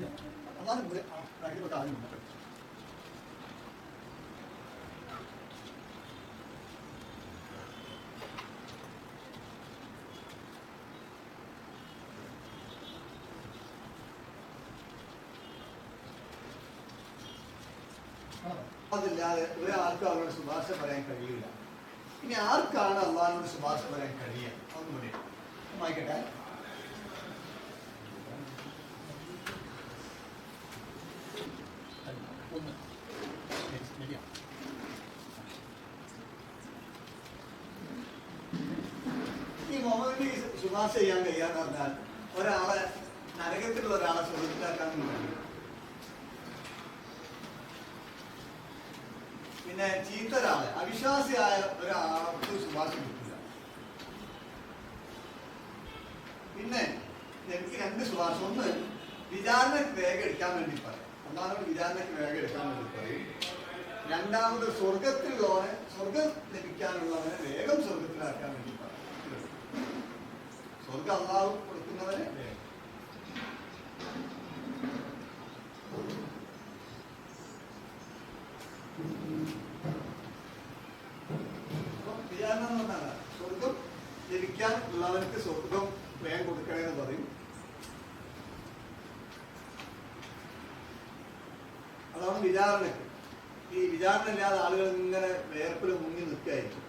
പോകും. അതാണ് ഇവിടെ ആ പ്രാക്ടിക്കൽ കാര്യം അതില്ലാതെ ഒരാൾക്കും അവരോട് ശുപാർശ പറയാൻ കഴിയില്ല ഇനി ആർക്കാണ് അള്ളാഹിനോട് ശുപാർശ പറയാൻ കഴിയുക ഒന്നും കൂടി വായിക്കട്ടെ ഒന്ന് ശരിയാ ഈ മുഹമ്മദിന് ഈ ശുപാർശ ചെയ്യാൻ കഴിയാന്ന് പറഞ്ഞാൽ ഒരാളെ നരകത്തിലുള്ള ഒരാളെ കഴിയും. പിന്നെ ചീത്ത ഒരാളെ അവിശ്വാസിയായ ഒരാൾക്ക് ശുപാർശ കിട്ടില്ല. പിന്നെ എനിക്ക് രണ്ട് ശുപാർശ ഒന്ന് വിചാരണയ്ക്ക് വേഗം എടുക്കാൻ വേണ്ടി പറയും. ഒന്നാമത് വിചാരണയ്ക്ക് വേഗം എടുക്കാൻ വേണ്ടി പറയും. രണ്ടാമത് സ്വർഗത്തിലുള്ളവനെ സ്വർഗം ലഭിക്കാനുള്ളവനെ വേഗം സ്വർഗത്തിലാക്കാൻ വേണ്ടി പറയും. സ്വർഗം അള്ളാഹു പറഞ്ഞാൽ സ്വർഗം ജനിക്കാൻ ഉള്ളവർക്ക് സ്വർഗം വേഗം കൊടുക്കണമെന്ന് പറയും. അതാണ് വിചാരണക്ക് ഈ വിചാരണ ഇല്ലാതെ ആളുകൾ ഇങ്ങനെ വേർപ്പിൽ മുങ്ങി നിൽക്കുകയായിരിക്കും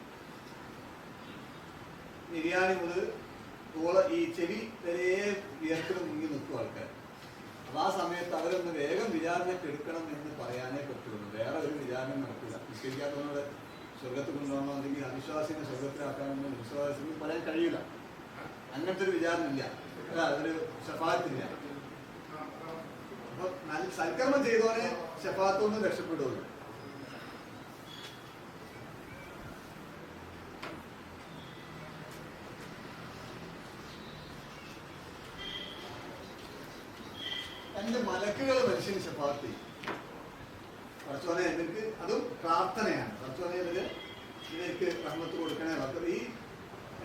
നിര്യാണി മുതൽ തോള ഈ ചെവി വരെ ഉയർത്തി മുങ്ങി നിൽക്കും ആൾക്കാർ അപ്പൊ ആ സമയത്ത് അവരൊന്ന് വേഗം വിചാരണയ്ക്ക് എടുക്കണം എന്ന് പറയാനേ പറ്റുള്ളൂ. വേറെ ഒരു വിചാരണ നടക്കില്ല നിശ്ചയിക്കാത്തവരുടെ സ്വർഗത്തിൽ കൊണ്ടുപോകണോ അല്ലെങ്കിൽ അവിശ്വാസിനെ സ്വർഗത്തിലാക്കാനൊന്നും വിശ്വാസിന് പറയാൻ കഴിയില്ല. അങ്ങനത്തെ ഒരു വിചാരണ ഇല്ല. അതൊരു ഷഫാത്തില്ല അപ്പൊ നല്ല സൽക്കർമ്മം ചെയ്തവനെ ഷഫാത്തൊന്നും രക്ഷപ്പെടുള്ളൂ എന്റെ മലക്കുകൾ മനുഷ്യന് പാർട്ടി. പറച്ചോനെ എനിക്ക് അതും പ്രാർത്ഥനയാണ്. പറച്ചോനെ എനിക്ക് ഇതിലേക്ക് റഹ്മത്ത് കൊടുക്കണേ. പറ്റും ഈ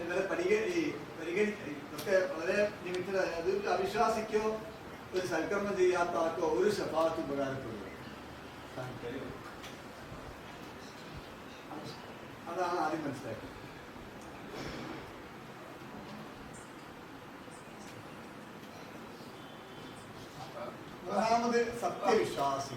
ഇവരെ പരിഗണി ഈ പരിഗണി ഇതൊക്കെ വളരെ നിമിത്തത അത് അവിശ്വാസിക്കോ ഒരു സൽക്കർമ്മം ചെയ്യാത്ത ആൾക്കോ ഒരു ശപാർത്ഥ ഉപകാരപ്പെടുന്നു. അതാണ് ആദ്യം മനസ്സിലാക്കുന്നത് മൂന്നാമത് സത്യവിശ്വാസി.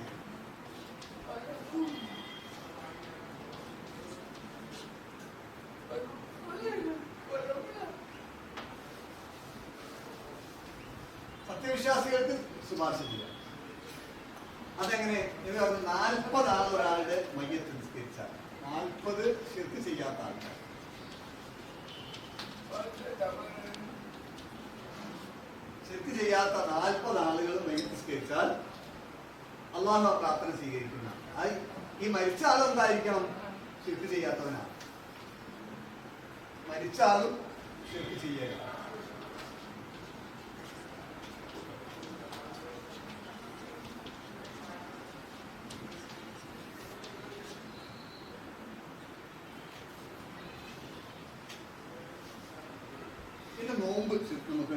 സത്യവിശ്വാസികൾക്ക് ശുപാർശ ചെയ്യാം അതെങ്ങനെ? എന്ന് പറഞ്ഞു നാൽപ്പത് ആൾ ഒരാളുടെ മയ്യത്ത് നിസ്കരിച്ചാൽ. നാൽപ്പത് ശിർക്ക് ചെയ്യാത്ത ആൾക്കാർ. ശിർക്ക് ചെയ്യാത്ത നാൽപ്പത് ആളുകൾ നിസ്കരിച്ചാൽ അള്ളാഹു പ്രാർത്ഥന സ്വീകരിക്കുന്ന. ഈ മരിച്ച ആൾ എന്തായിരിക്കണം? ശിർക്ക് ചെയ്യാത്തവനാണ് മരിച്ച ആളും ശിർക്ക് ചെയ്യുക പിന്നെ നോമ്പ് ശിർക്ക് നമുക്ക്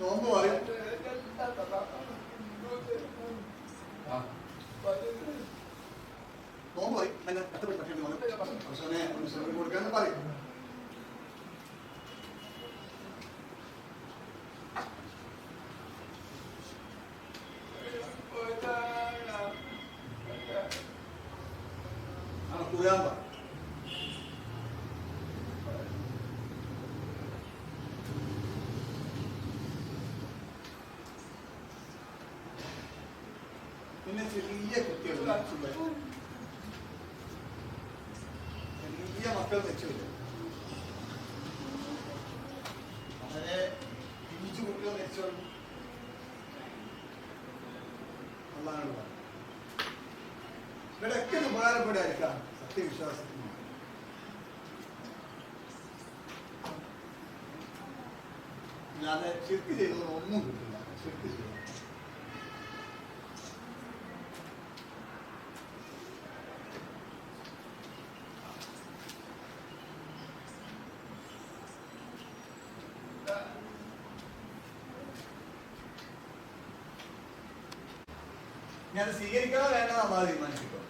നോമ്പ് പറയും നോമ്പ് പറയും അതിനെ കഷ്ടപ്പെട്ട് കഷ്ടപ്പെട്ട് പറയും അവസാനെ ഒന്ന് സ്വർഗം കൊടുക്കാന്ന് പറയും ആ കൂടാൻ പറയും പിന്നെ ചെറിയ കുട്ടികൾ മക്കൾ പറഞ്ഞു ഇവിടെയൊക്കെ ഉപകാരപ്പെടുകയായിരിക്കാം. സത്യവിശ്വാസത്തിന്. അല്ലാതെ ശിർക്ക് ചെയ്തതൊന്നും കിട്ടില്ല. ശിർക്ക് ചെയ്തു ഞാൻ സ്വീകരിക്കണോ വേണ്ട നമ്മൾ തീരുമാനിച്ചിട്ടോ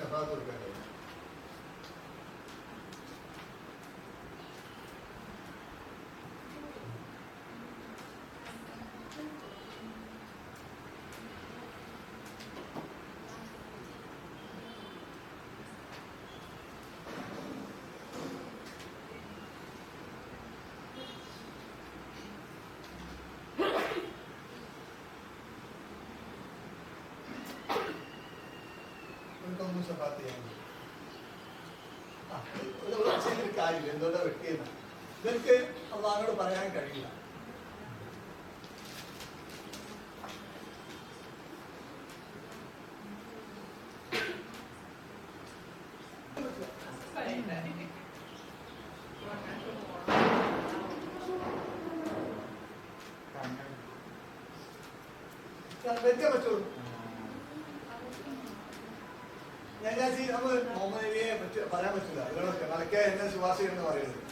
ശബ്ദാത്ത് കൊടുക്കാൻ കഴിയില്ല. എനിക്കൊന്നും കാര്യമില്ല. എന്തുകൊണ്ടാണ് വെട്ടിയെന്ന്? ഇവർക്ക് അള്ളാഹിനോട് പറയാൻ കഴിയില്ല. പറ്റുള്ളൂ ഞാൻ ഞാൻ ചെയ്യ- നമ്മൾ മുഹമ്മദ് നബിയെ പറ്റി പറയാൻ പറ്റില്ല. ഇവരൊക്കെ മലക്ക എന്നെ ശുപാർശ എന്ന് പറയുന്നത്.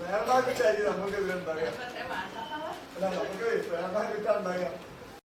വേറെ നമുക്ക് ഇതിലുണ്ടാകുക അല്ല നമുക്ക് കിട്ടാ കിട്ടാണ്ടാകുക